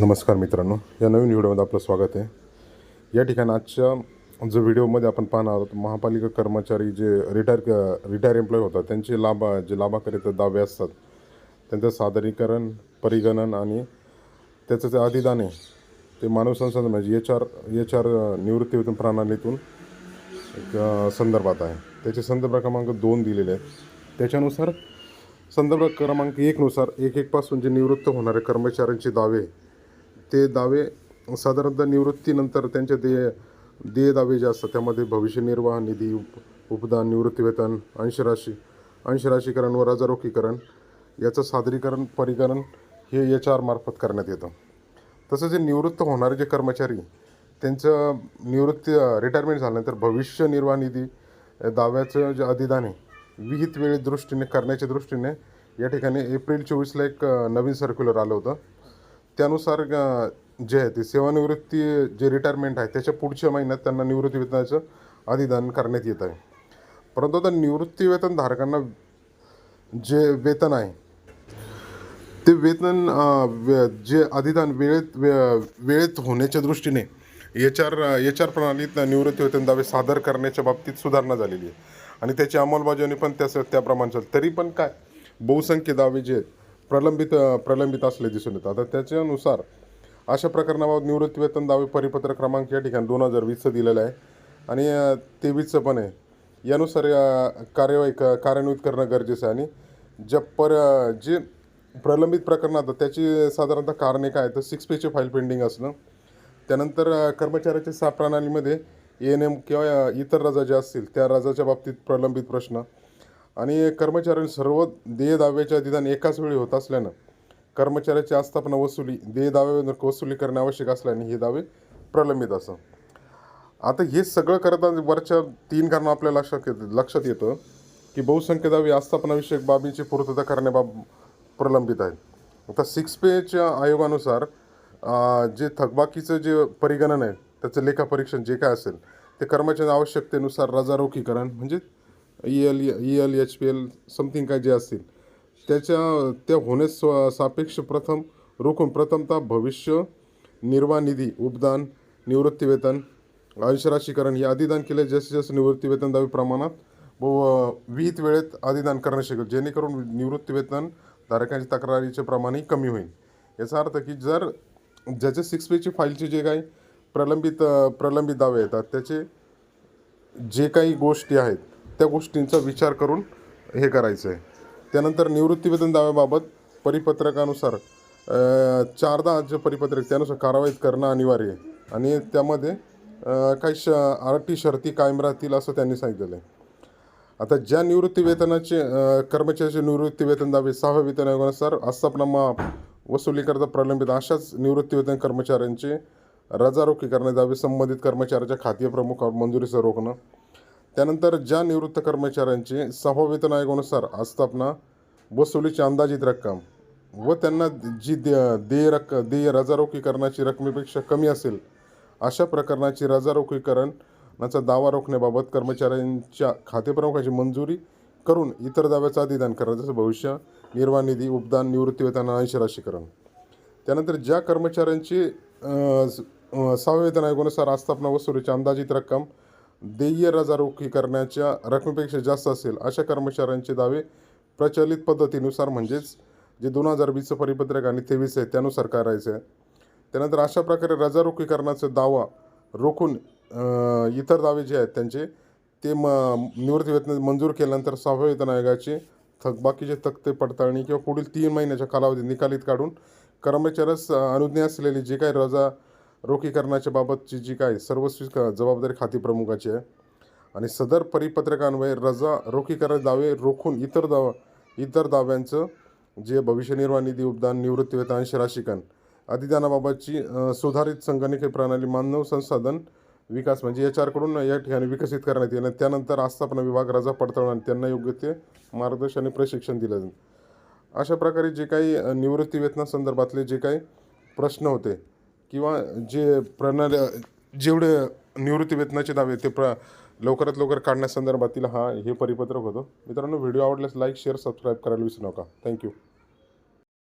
नमस्कार मित्रांनो या नवीन व्हिडिओमध्ये आपलं स्वागत आहे. या ठिकाणी आजच्या जो व्हिडिओमध्ये आपण पाहणार आहोत महापालिका कर्मचारी जे रिटायर रिटायर एम्प्लॉय होतात त्यांचे लाभ जे लाभाकरिता दावे असतात त्यांचं सादरीकरण परिगणन आणि त्याचं जे अधिदान आहे ते मानव संसाधन म्हणजे एच आर एच आर निवृत्तीवेतन प्रणालीतून एक संदर्भात आहे. त्याचे संदर्भ क्रमांक दोन दिलेले आहेत. त्याच्यानुसार संदर्भ क्रमांक एकनुसार एक एकपासून जे निवृत्त होणारे कर्मचाऱ्यांचे दावे ते दावे साधारणतः निवृत्तीनंतर त्यांचे देय देय दावे जे असतात त्यामध्ये भविष्य निर्वाह निधी उप उपदान निवृत्तीवेतन अंशराशी अंशराशीकरण व रजारोखीकरण याचं सादरीकरण परिकरण हे एच आर मार्फत करण्यात येतं. तसं जे निवृत्त होणारे जे कर्मचारी त्यांचं निवृत्ती रिटायरमेंट झाल्यानंतर भविष्य निर्वाह निधी दाव्याचं जे अधिदान आहे विहित वेळे दृष्टीने करण्याच्या दृष्टीने या ठिकाणी एप्रिल चोवीसला एक नवीन सर्क्युलर आलं होतं. त्यानुसार जे आहे ते सेवानिवृत्ती जे रिटायरमेंट आहे त्याच्या पुढच्या महिन्यात त्यांना निवृत्ती वेतनाचं अधिदान करण्यात येत आहे. परंतु आता निवृत्ती धारकांना जे वेतन आहे ते वेतन वे- जे अधिदान वेळेत वे- वेळेत होण्याच्या दृष्टीने एच आर एच आर प्रणालीत निवृत्ती वेतन दावे सादर करण्याच्या बाबतीत सुधारणा झालेली आहे. आणि त्याची अंमलबजावणी पण त्या त्याप्रमाणे चालते तरी पण काय? बहुसंख्य दावे जे आहेत, प्रलंबित प्रलंबित असले दिसून येतात. आता त्याच्यानुसार अशा प्रकरणाबाबत निवृत्तीवेतन दावे परिपत्र क्रमांक या ठिकाणी दोन हजार वीसचं दिलेलं आहे. आणि तेवीसचं पण आहे. यानुसार कार्यवाही क कार्यान्वित करणं गरजेचं आहे. आणि ज्या पर जे प्रलंबित प्रकरणात त्याची साधारणतः कारणे काय तर सिक्स पेचे फाईल पेंडिंग असणं. त्यानंतर कर्मचाऱ्याच्या साप प्रणालीमध्ये ए एन एम किंवा इतर रजा ज्या असतील त्या रजाच्या बाबतीत प्रलंबित प्रश्न. आणि कर्मचाऱ्यांनी सर्व देय दाव्याच्या अधिदान एकाच वेळी होत असल्यानं कर्मचाऱ्याची आस्थापना वसुली देय दाव्यावर वसुली करणे आवश्यक असल्याने हे दावे प्रलंबित असं. आता हे सगळं करताना वरच्या तीन कारणं आपल्या लक्षात येत लक्षात येतं की बहुसंख्य दावे आस्थापनाविषयक बाबींची पूर्तता करण्याबाब प्रलंबित आहेत. आता सिक्स पेच्या आयोगानुसार जे थकबाकीचं जे परिगणन आहे त्याचं लेखापरीक्षण जे काय असेल ते कर्मचारी आवश्यकतेनुसार रजारोखीकरण म्हणजे E L E L H P L something काय जे असतील त्याच्या त्या होण्यास स्व- सापेक्ष प्रथम रोखून प्रथमतः भविष्य निर्वाह निधी उपदान निवृत्तीवेतन अंशराशीकरण हे अधिदान केले जास्तीत जास्त निवृत्तीवेतन दावे प्रमाणात व विहित वेळेत अधिदान करणं शक्य जेणेकरून निवृत्तीवेतन धारकांच्या तक्रारीचे प्रमाणही कमी होईल. याचा अर्थ की जर ज्याचे सिक्स पेची फाईलचे जे काही प्रलंबित प्रलंबित दावे येतात त्याचे जे काही गोष्टी आहेत त्या गोष्टींचा विचार करून हे करायचं आहे त्यानंतर निवृत्तीवेतन दाव्याबाबत परिपत्रकानुसार चारदा जे परिपत्रक त्यानुसार कारवाई करणं अनिवार्य आहे. आणि त्यामध्ये काही श आरटी शर्ती कायम राहतील असं त्यांनी सांगितलेलं आहे. आता ज्या निवृत्तीवेतनाचे कर्मचाऱ्याचे निवृत्ती वेतन दावे सहाव्या वेतन आयोगानुसार आस्थापनामा वसुलीकरता प्रलंबित अशाच निवृत्तीवेतन कर्मचाऱ्यांचे रजारोखी करण्यात दावे संबंधित कर्मचाऱ्याच्या खातीय प्रमुख मंजुरीचं रोखणं त्यानंतर ज्या निवृत्त कर्मचाऱ्यांची सहाव्या वेतन आयोगानुसार आस्थापना वसुलीची अंदाजित रक्कम व त्यांना जी दे देय रक्क देय रजारोखीकरणाची रकमेपेक्षा कमी असेल अशा प्रकरणाची रजारोखीकरणाचा दावा रोखण्याबाबत कर्मचाऱ्यांच्या खातेप्रमुखाची मंजुरी करून इतर दाव्याचं अधिदान करणं जसं भविष्य निर्वाह निधी उपदान निवृत्ती वेतन राशीकरण. त्यानंतर ज्या कर्मचाऱ्यांची सहावेतन आयोगानुसार आस्थापना वसुलीची अंदाजित रक्कम देय रजारोखी करण्याच्या रकमेपेक्षा जास्त असेल अशा कर्मचाऱ्यांचे दावे प्रचलित पद्धतीनुसार म्हणजेच जे दोन हजार वीसचं परिपत्रक आणि तेवीस आहे त्यानुसार करायचं आहे. त्यानंतर अशा प्रकारे रजारोखीकरणाचा दावा रोखून इतर दावे जे आहेत त्यांचे ते म निवृत्ती वेतन मंजूर केल्यानंतर सहाव्या वेतन आयोगाचे थकबाकीचे तक्ते पडताळणी किंवा पुढील तीन महिन्याच्या कालावधीत निकालीत काढून कर्मचाऱ्यास अनुज्ञा असलेली जे काही रजा रोखीकरणाच्या बाबतची जी काय सर्वस्वी जबाबदारी खाती प्रमुखाची आहे आणि सदर परिपत्रकान्वये रजा रोखीकरण दावे रोखून इतर दावा इतर दाव्यांचं जे भविष्य निर्वाह निधी उपदान निवृत्ती वेतन अंश राशिकन अधिदानाबाबतची सुधारित संगणकीय प्रणाली मानव संसाधन विकास म्हणजे एच आरकडून या ठिकाणी विकसित करण्यात येईल त्यानंतर आस्थापना विभाग रजा पडताळून आणि त्यांना योग्य ते मार्गदर्शन आणि प्रशिक्षण दिलं जाईल. अशा प्रकारे जे काही अ, निवृत्ती वेतनासंदर्भातले जे काही प्रश्न होते किंवा जे प्रणाली जेवढे निवृत्ती वेतनाचे दावे ते प्र लवकरात लवकर काढण्यासंदर्भातील हा हे परिपत्रक होतं. मित्रांनो व्हिडिओ आवडल्यास लाईक शेअर सबस्क्राईब करायला विसरू नका. थँक्यू